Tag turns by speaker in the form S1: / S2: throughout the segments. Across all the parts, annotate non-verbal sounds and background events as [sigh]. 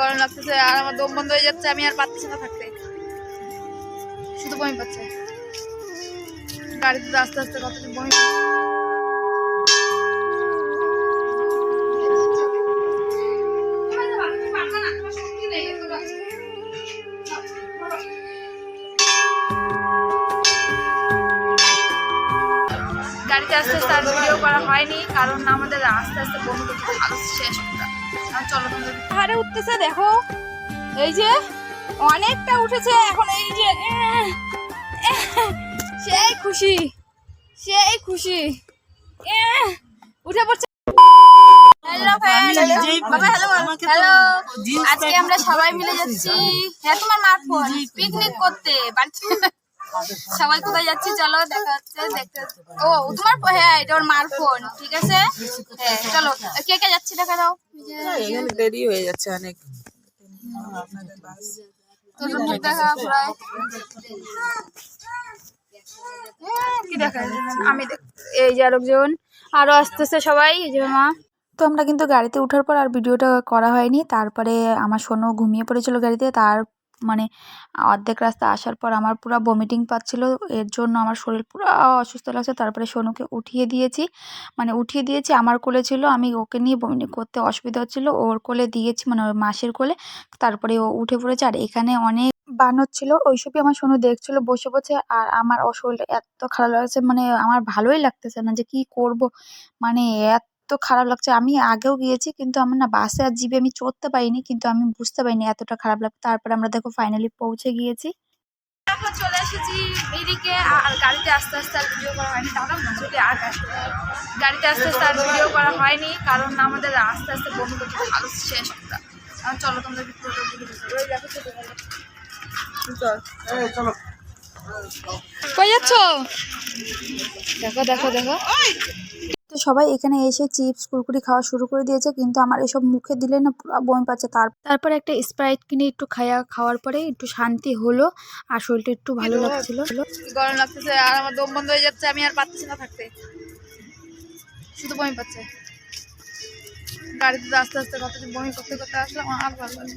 S1: গরম লাগতেছে আর আমার দম বন্ধ হয়ে যাচ্ছে, আমি আর পাচ্ছি না থাকতে। শুধু বমি পাচ্ছে। গাড়িতে আস্তে আস্তে কত বমি গাড়িতে আস্তে আস্তে আর ভিডিও করা হয়নি, কারণ আমাদের আস্তে আস্তে বমি করতে ভালো শেষ পাহাড়ে উঠতেছে দেখো। এই যে অনেকটা উঠেছে এখন এই যে সেই খুশি সেই খুশি উঠে পড়ছে। হ্যালো আজকে আমরা সবাই মিলে যাচ্ছি। হ্যাঁ তোমার মার ফোন। পিকনিক করতে বাড়িতে সবাই কোথায় যাচ্ছি? চলো দেখা হচ্ছে দেখতে ও তোমার হ্যাঁ এটা ওর মার ফোন ঠিক আছে? হ্যাঁ চলো কে কে যাচ্ছি দেখা দাও।
S2: এখানে দেরি হয়ে যাচ্ছে অনেক।
S1: তোর মুখ দেখা প্রায়। কি দেখা আমি দেখ- এই যে আরেকজন। আরও আসতেছে সবাই এই যে মা।
S3: তো আমরা কিন্তু গাড়িতে ওঠার পর আর ভিডিওটা করা হয়নি। তারপরে আমার সোনু ঘুমিয়ে পড়েছিল গাড়িতে তার মানে অর্ধেক রাস্তা আসার পর আমার পুরো বমিটিং পাচ্ছিল, এর জন্য আমার শরীর পুরো অসুস্থ লাগছে। তারপরে সোনুকে উঠিয়ে দিয়েছি। মানে উঠিয়ে দিয়েছি, আমার কোলে ছিল, আমি ওকে নিয়ে বমি করতে অসুবিধা হচ্ছিল, ওর কোলে দিয়েছি মানে ওর মাসের কোলে। তারপরে ও উঠে পড়েছে, আর এখানে অনেক বানর ছিল ওইসবই আমার সোনু দেখছিল, বসে বসে আর আমার ও শরীরটা এত খারাপ লাগছে মানে আমার ভালোই লাগতেছে না যে কি করব? মানে এত খারাপ লাগছে। আমি আগেও গিয়েছি কিন্তু আমার না বাসে আর জিপে আমি চড়তে পারিনি কিন্তু আমি বুঝতে পারিনি এতটা খারাপ লাগবে তারপরে আমরা দেখো ফাইনালি পৌঁছে গিয়েছি।
S1: আমরা চলে এসেছি মিরিকে আর গাড়িতে আস্তে আস্তে আর ভিডিও করা হয়নি। না চলে আর গাড়িতে আস্তে আস্তে আর ভিডিও করা হয়নি কারণ আমাদের আস্তে আস্তে বমি করতে ভালো শেষ চলো তোমাদের। কই যাচ্ছ? দেখো দেখো দেখো।
S3: তো সবাই এখানে এসে চিপস কুরকুরি খাওয়া শুরু করে দিয়েছে কিন্তু আমার এসব মুখে দিলে না পুরো বমি পাচ্ছে। তার তারপরে একটা স্প্রাইট কিনে একটু খাওয়া খাওয়ার পরে একটু শান্তি হলো আর শরীরটা একটু ভালো লাগছিল।
S1: গরম লাগতেছে আর আমার দম বন্ধ হয়ে যাচ্ছে আমি আর পাচ্ছি না থাকতে। শুধু বমি পাচ্ছে। গাড়িতে আস্তে আস্তে কত বমি করতে করতে আসলাম আর ভালো লাগে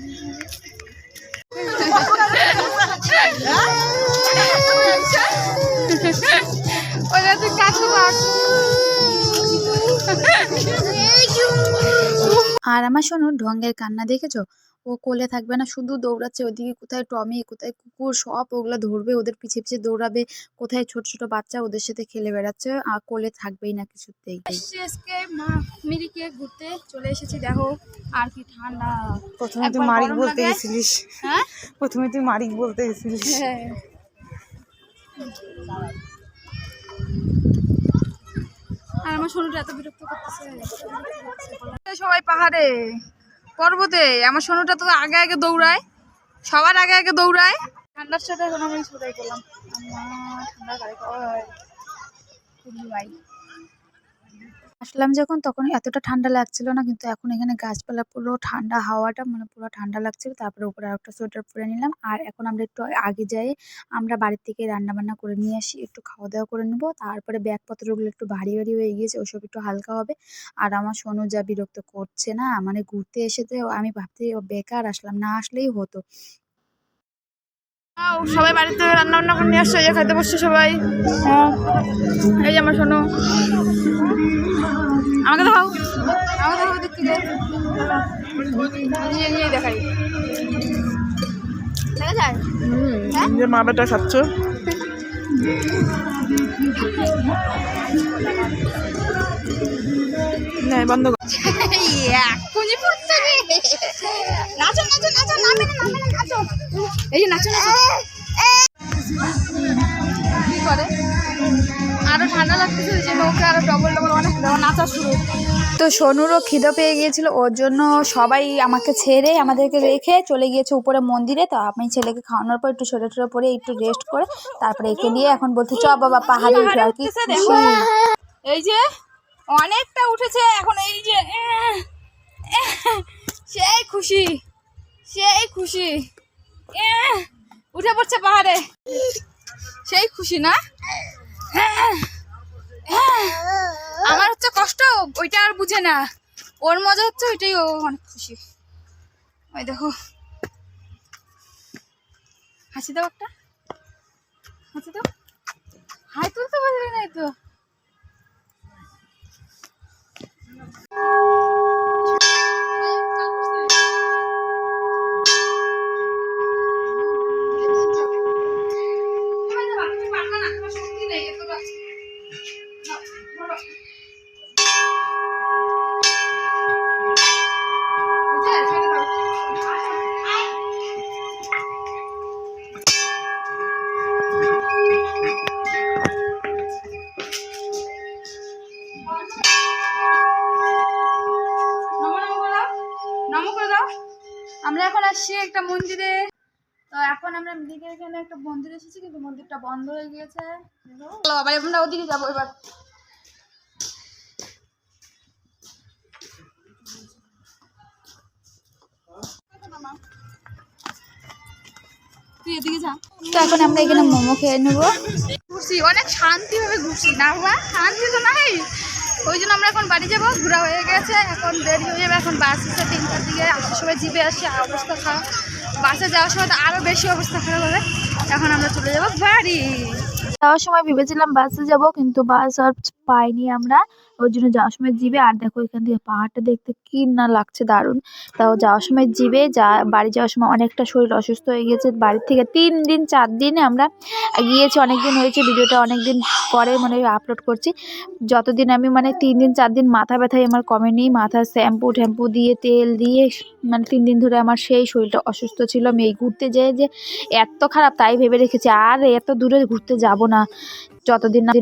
S1: [laughs]
S3: আর আমার শোনো ঢঙ্গের কান্না দেখেছ? ও কোলে থাকবে না শুধু দৌড়াচ্ছে ওদিকে কোথায় টমি কোথায় কুকুর সব ওগুলো ধরবে ওদের পিছে পিছে দৌড়াবে কোথায় ছোট ছোট বাচ্চা ওদের সাথে খেলে বেড়াচ্ছে আর কোলে থাকবেই না কিছুতেই।
S1: আজকে মা মিরিকে ঘুরতে চলে এসেছি দেখো আর কি ঠান্ডা।
S2: প্রথমে তুই মারিক বলতে গেছিলিস
S1: হ্যাঁ?
S2: প্রথমে তুই মারিক বলতে গেছিলিস
S1: হ্যাঁ। আর আমার সোনুটা এত বিরক্ত করতেছে। সবাই পাহাড়ে, পর্বতে, আমার সোনুটা তো আগে আগে দৌড়ায়, সবার আগে আগে দৌড়ায়। ঠান্ডার সাথে এখন আমি ছুটাই করলাম। ঠান্ডা গাড়ি
S3: আসলাম যখন তখন এতটা ঠান্ডা লাগছিল না, কিন্তু এখন এখানে গাছপালা পুরো ঠান্ডা হাওয়াটা মানে পুরো ঠান্ডা লাগছিল, তারপরে উপরে আরেকটা সোয়েটার পরে নিলাম। আর এখন আমরা একটু আগে যাই, আমরা বাড়ির থেকে রান্না বান্না করে নিয়ে আসি, একটু খাওয়া দাওয়া করে নেব। তারপরে ব্যাগপত্রগুলো একটু ভারী ভারী হয়ে গিয়েছে, ওসব একটু হালকা হবে। আর আমার সোনু যা বিরক্ত করছে না মানে ঘুরতে এসেতে আমি ভাবতে বেকার, আসলাম না আসলেই হতো।
S1: সবাই বাড়িতে রান্না বান্না করে নিয়ে আসছে এই যে খাইতে বসছে সবাই। হ্যাঁ। এই যে আমার শোনো আমাকে দেখাও। আমাকে দেখাও দিক থেকে নিয়ে নিয়ে দেখাই। দেখা যায়? হুম।
S2: যে মা বেটা খাচ্ছ? নাই বন্ধ কর।
S1: এক্ষুনি পড়ছে রে। নাচো নাচো নাচো নামে না নামে না নাচো। এই যে নাচো নাচো। করে। আরও ঠান্ডা লাগতেছে ওই জন্য ওকে আরও ডবল ডবল অনেক নাচা শুরু।
S3: তো সোনুরও খিদে পেয়ে গিয়েছিল ওর জন্য সবাই আমাকে ছেড়ে আমাদেরকে রেখে চলে গিয়েছে উপরে মন্দিরে। তো আমি ছেলেকে খাওয়ানোর পর একটু শরীর টরে পরে একটু রেস্ট করে তারপরে একে নিয়ে এখন বলতে চ বাবা পাহাড়ে উঠে আর কি।
S1: এই যে অনেকটা উঠেছে এখন এই যে সেই খুশি সেই খুশি উঠে পড়ছে পাহাড়ে। সেই খুশি না? আমার হচ্ছে কষ্ট, ওইটা আর বুঝে না। ওর মজা হচ্ছে ওইটাই, ও অনেক খুশি। ওই দেখো। হাসি দাও একটা। হাসি দাও। হাই তুলতে পারলি নাই তো। আমরা এখন আসছি একটা মন্দিরে। এখন আমরা দিকে এখানে একটা মন্দির এসেছি, কিন্তু মন্দিরটা বন্ধ হয়ে গিয়েছে। বাবা আমরা ওদিকে যাব এবার।
S3: এখন আমরা এখানে মোমো খেয়ে নেব।
S1: ঘুরছি, অনেক শান্তিভাবে ঘুরছি। না বাবা, শান্তি তো নাই। ওই জন্য আমরা এখন বাড়ি যাব। ঘোরা হয়ে গেছে, এখন দেরি হয়ে যাবে। এখন বাস এসে তিনটার দিকে আসার সময় জিপে আসি অবস্থা খারাপ। বাসে যাওয়ার সময় তো আরও বেশি অবস্থা খারাপ হবে। এখন আমরা চলে যাব বাড়ি।
S3: যাওয়ার সময় ভেবেছিলাম বাসে যাব, কিন্তু বাস আর পাইনি আমরা। ওই জন্য যাওয়ার সময় জিবে, আর দেখো এখান থেকে পাহাড়টা দেখতে কি না লাগছে দারুণ। তাও যাওয়ার সময় জিবে, যা বাড়ি যাওয়ার সময় অনেকটা শরীর অসুস্থ হয়ে গেছে বাড়ির থেকে তিন দিন, চার দিনে আমরা গিয়েছি অনেক দিন হয়েছে, ভিডিওটা অনেক দিন পরে মানে আপলোড করছি। যতদিন আমি মানে তিন দিন, চার দিন মাথা ব্যথায় আমার কমেনি মাথা শ্যাম্পু ট্যাম্পু দিয়ে, তেল দিয়ে মানে তিন দিন ধরে আমার সেই শরীরটা অসুস্থ ছিল। আমি এই ঘুরতে যেয়ে যে এত খারাপ তাই ভেবে রেখেছি, আর এত দূরে ঘুরতে যাব না। যতদিন না